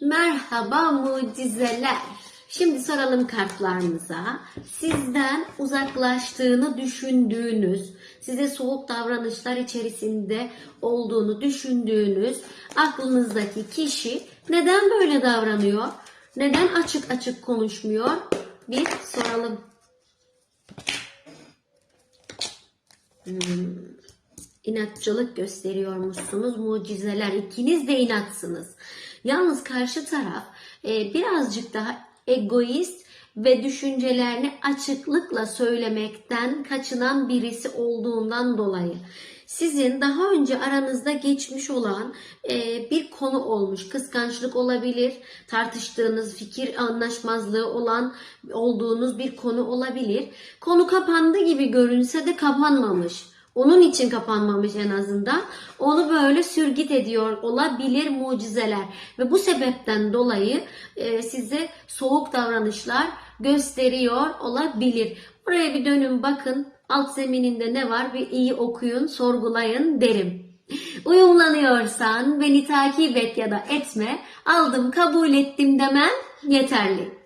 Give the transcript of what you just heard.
Merhaba mucizeler. Şimdi soralım kartlarımıza. Sizden uzaklaştığını düşündüğünüz, size soğuk davranışlar içerisinde olduğunu düşündüğünüz aklınızdaki kişi neden böyle davranıyor? Neden açık açık konuşmuyor? Bir soralım. Hmm, inatçılık gösteriyormuşsunuz mucizeler. İkiniz de inatsınız. Yalnız karşı taraf e, birazcık daha egoist ve düşüncelerini açıklıkla söylemekten kaçınan birisi olduğundan dolayı sizin daha önce aranızda geçmiş olan e, bir konu olmuş. Kıskançlık olabilir, tartıştığınız fikir anlaşmazlığı olan olduğunuz bir konu olabilir. Konu kapandı gibi görünse de kapanmamış. Onun için kapanmamış en azından. Onu böyle sürgüt ediyor olabilir mucizeler. Ve bu sebepten dolayı e, size soğuk davranışlar gösteriyor olabilir. Oraya bir dönün bakın. Alt zemininde ne var bir iyi okuyun, sorgulayın derim. Uyumlanıyorsan beni takip et ya da etme. Aldım kabul ettim demen yeterli.